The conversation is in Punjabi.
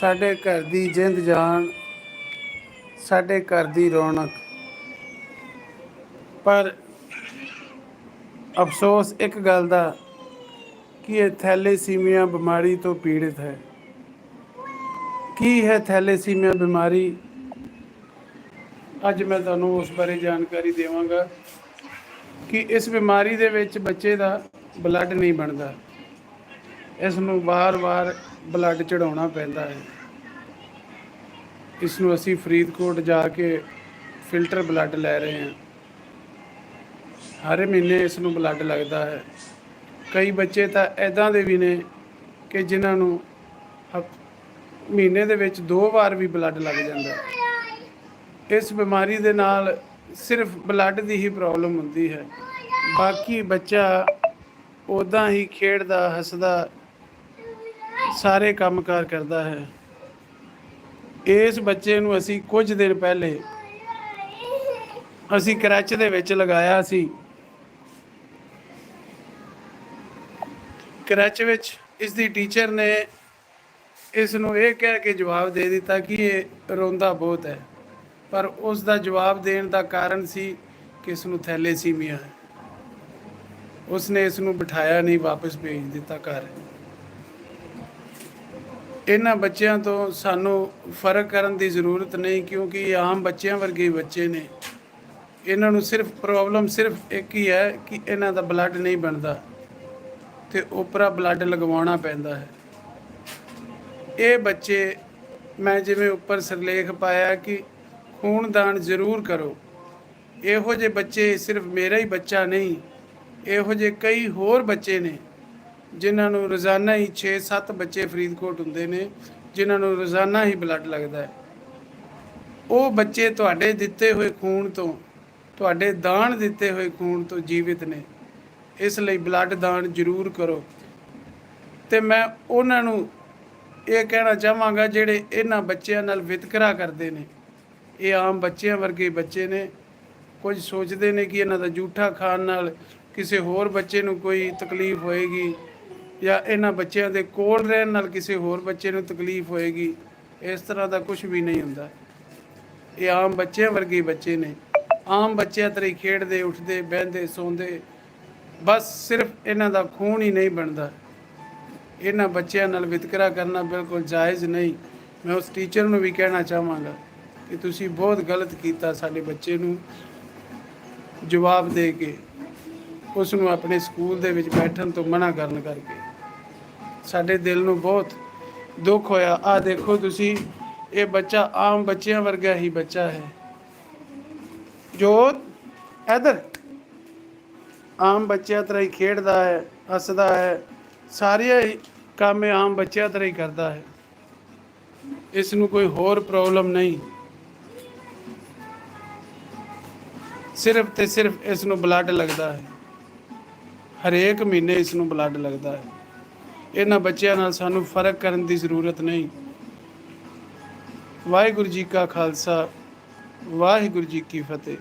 ਸਾਡੇ ਘਰ ਦੀ ਜਿੰਦ ਜਾਨ, ਸਾਡੇ ਘਰ ਦੀ ਰੌਣਕ। ਪਰ ਅਫਸੋਸ ਇੱਕ ਗੱਲ ਦਾ ਕਿ ਇਹ ਥੈਲੇਸੀਮੀਆ ਬਿਮਾਰੀ ਤੋਂ ਪੀੜਿਤ ਹੈ। ਕੀ ਹੈ ਥੈਲੇਸੀਮੀਆ ਬਿਮਾਰੀ? ਅੱਜ ਮੈਂ ਤੁਹਾਨੂੰ ਉਸ ਬਾਰੇ ਜਾਣਕਾਰੀ ਦੇਵਾਂਗਾ ਕਿ ਇਸ ਬਿਮਾਰੀ ਦੇ ਵਿੱਚ ਬੱਚੇ ਦਾ ਬਲੱਡ ਨਹੀਂ ਬਣਦਾ। ਇਸ ਨੂੰ ਵਾਰ-ਵਾਰ ਬਲੱਡ ਚੜਾਉਣਾ ਪੈਂਦਾ ਹੈ। ਇਸ ਨੂੰ ਅਸੀਂ ਫਰੀਦਕੋਟ ਜਾ ਕੇ ਫਿਲਟਰ ਬਲੱਡ ਲੈ ਰਹੇ ਹਾਂ। ਹਰ ਮਹੀਨੇ ਇਸ ਨੂੰ ਬਲੱਡ ਲੱਗਦਾ ਹੈ। ਕਈ ਬੱਚੇ ਤਾਂ ਐਦਾਂ ਦੇ ਵੀ ਨੇ ਕਿ ਜਿਨ੍ਹਾਂ ਨੂੰ ਹਫ- ਮਹੀਨੇ ਦੇ ਵਿੱਚ ਦੋ ਵਾਰ ਵੀ ਬਲੱਡ ਲੱਗ ਜਾਂਦਾ ਇਸ ਬਿਮਾਰੀ ਦੇ ਨਾਲ ਸਿਰਫ ਬਲੱਡ ਦੀ ਹੀ ਪ੍ਰੋਬਲਮ ਹੁੰਦੀ ਹੈ। ਬਾਕੀ ਬੱਚਾ ਉਦਾਂ ਹੀ ਖੇਡਦਾ, ਹੱਸਦਾ ਸਾਰੇ ਕੰਮਕਾਰ ਕਰਦਾ ਹੈ। ਇਸ ਬੱਚੇ ਨੂੰ ਅਸੀਂ ਕੁਝ ਦਿਨ ਪਹਿਲੇ ਅਸੀਂ ਕਰੱਚ ਦੇ ਵਿੱਚ ਲਗਾਇਆ ਸੀ। ਕਰੱਚ ਵਿੱਚ ਇਸ ਦੀ ਟੀਚਰ ਨੇ ਇਸ ਨੂੰ ਇਹ ਕਹਿ ਕੇ ਜਵਾਬ ਦੇ ਦਿੱਤਾ ਕਿ ਇਹ ਰੋਂਦਾ ਬਹੁਤ ਹੈ। ਪਰ ਉਸ ਦਾ ਜਵਾਬ ਦੇਣ ਦਾ ਕਾਰਨ ਸੀ ਕਿ ਇਸ ਨੂੰ ਥੈਲੇਸੀਮੀਆ ਹੈ। ਉਸ ਨੇ ਇਸ ਨੂੰ ਬਿਠਾਇਆ ਨਹੀਂ, ਵਾਪਸ ਭੇਜ ਦਿੱਤਾ ਘਰ। ਇਹਨਾਂ ਬੱਚਿਆਂ ਤੋਂ ਸਾਨੂੰ ਫ਼ਰਕ ਕਰਨ ਦੀ ਜ਼ਰੂਰਤ ਨਹੀਂ ਕਿਉਂਕਿ ਇਹ ਆਮ ਬੱਚਿਆਂ ਵਰਗੇ ਬੱਚੇ ਨੇ। ਇਹਨਾਂ ਨੂੰ ਸਿਰਫ ਪ੍ਰੋਬਲਮ ਸਿਰਫ ਇੱਕ ਹੀ ਹੈ ਕਿ ਇਹਨਾਂ ਦਾ ਬਲੱਡ ਨਹੀਂ ਬਣਦਾ ਤੇ ਉਪਰਾ ਬਲੱਡ ਲਗਵਾਉਣਾ ਪੈਂਦਾ ਹੈ। ਇਹ ਬੱਚੇ ਮੈਂ ਜਿਵੇਂ ਉੱਪਰ ਸਿਰਲੇਖ ਪਾਇਆ ਕਿ ਖੂਨਦਾਨ ਜ਼ਰੂਰ ਕਰੋ। ਇਹੋ ਜਿਹੇ ਬੱਚੇ ਸਿਰਫ ਮੇਰਾ ਹੀ ਬੱਚਾ ਨਹੀਂ, ਇਹੋ ਜਿਹੇ ਕਈ ਹੋਰ ਬੱਚੇ ਨੇ ਜਿਨ੍ਹਾਂ ਨੂੰ ਰੋਜ਼ਾਨਾ ਹੀ 6-7 ਬੱਚੇ ਫਰੀਦਕੋਟ ਹੁੰਦੇ ਨੇ, ਜਿਨ੍ਹਾਂ ਨੂੰ ਰੋਜ਼ਾਨਾ ਹੀ ਬਲੱਡ ਲੱਗਦਾ ਹੈ। ਉਹ ਬੱਚੇ ਤੁਹਾਡੇ ਦਿੱਤੇ ਹੋਏ ਖੂਨ ਤੋਂ, ਤੁਹਾਡੇ ਦਾਨ ਦਿੱਤੇ ਹੋਏ ਖੂਨ ਤੋਂ ਜੀਵਿਤ ਨੇ। ਇਸ ਲਈ ਬਲੱਡ ਦਾਨ ਜ਼ਰੂਰ ਕਰੋ। ਤੇ ਮੈਂ ਉਹਨਾਂ ਨੂੰ ਇਹ ਕਹਿਣਾ ਚਾਹਾਂਗਾ, ਜਿਹੜੇ ਇਹਨਾਂ ਬੱਚਿਆਂ ਨਾਲ ਵਿਤਕਰਾ ਕਰਦੇ ਨੇ, ਇਹ ਆਮ ਬੱਚਿਆਂ ਵਰਗੇ ਬੱਚੇ ਨੇ। ਕੁਝ ਸੋਚਦੇ ਨੇ ਕਿ ਇਹਨਾਂ ਦਾ ਜੂਠਾ ਖਾਣ ਨਾਲ ਕਿਸੇ ਹੋਰ ਬੱਚੇ ਨੂੰ ਕੋਈ ਤਕਲੀਫ ਹੋਏਗੀ। ਜਾਂ ਇਹਨਾਂ ਬੱਚਿਆਂ ਦੇ ਕੋਲ ਰਹਿਣ ਨਾਲ ਕਿਸੇ ਹੋਰ ਬੱਚੇ ਨੂੰ ਤਕਲੀਫ ਹੋਏਗੀ, ਇਸ ਤਰ੍ਹਾਂ ਦਾ ਕੁਝ ਵੀ ਨਹੀਂ ਹੁੰਦਾ। ਇਹ ਆਮ ਬੱਚਿਆਂ ਵਰਗੇ ਬੱਚੇ ਨੇ। ਆਮ ਬੱਚਿਆਂ ਤਰ੍ਹਾਂ ਖੇਡਦੇ, ਉੱਠਦੇ, ਬਹਿੰਦੇ, ਸੌਂਦੇ। ਬਸ ਸਿਰਫ ਇਹਨਾਂ ਦਾ ਖੂਨ ਹੀ ਨਹੀਂ ਬਣਦਾ। ਇਹਨਾਂ ਬੱਚਿਆਂ ਨਾਲ ਵਿਤਕਰਾ ਕਰਨਾ ਬਿਲਕੁਲ ਜਾਇਜ਼ ਨਹੀਂ। ਮੈਂ ਉਸ ਟੀਚਰ ਨੂੰ ਵੀ ਕਹਿਣਾ ਚਾਹਾਂਗਾ ਕਿ ਤੁਸੀਂ ਬਹੁਤ ਗਲਤ ਕੀਤਾ ਸਾਡੇ ਬੱਚੇ ਨੂੰ ਜਵਾਬ ਦੇ ਕੇ, ਉਸ ਨੂੰ ਆਪਣੇ ਸਕੂਲ ਦੇ ਵਿੱਚ ਬੈਠਣ ਤੋਂ ਮਨਾ ਕਰਨ ਕਰਕੇ। ਸਾਡੇ ਦਿਲ ਨੂੰ ਬਹੁਤ ਦੁੱਖ ਹੋਇਆ। ਆ ਦੇਖੋ ਤੁਸੀਂ, ਇਹ ਬੱਚਾ ਆਮ ਬੱਚਿਆਂ ਵਰਗਾ ਹੀ ਬੱਚਾ ਹੈ। ਜੋਤ, ਇਧਰ। ਆਮ ਬੱਚਿਆਂ ਤਰ੍ਹਾਂ ਹੀ ਖੇਡਦਾ ਹੈ, ਹੱਸਦਾ ਹੈ ਸਾਰੇ ਹੀ ਕੰਮ ਆਮ ਬੱਚਿਆਂ ਤਰ੍ਹਾਂ ਹੀ ਕਰਦਾ ਹੈ। ਇਸ ਨੂੰ ਕੋਈ ਹੋਰ ਪ੍ਰੋਬਲਮ ਨਹੀਂ। ਸਿਰਫ ਤੇ ਸਿਰਫ ਇਸ ਨੂੰ ਬਲੱਡ ਲੱਗਦਾ ਹੈ। ਹਰੇਕ ਮਹੀਨੇ ਇਸ ਨੂੰ ਬਲੱਡ ਲੱਗਦਾ ਹੈ। ਇਹਨਾਂ ਬੱਚਿਆਂ ਨਾਲ ਸਾਨੂੰ ਫ਼ਰਕ ਕਰਨ ਦੀ ਜ਼ਰੂਰਤ ਨਹੀਂ। ਵਾਹਿਗੁਰੂ ਜੀ ਕਾ ਖਾਲਸਾ, ਵਾਹਿਗੁਰੂ ਜੀ ਕੀ ਫਤਿਹ।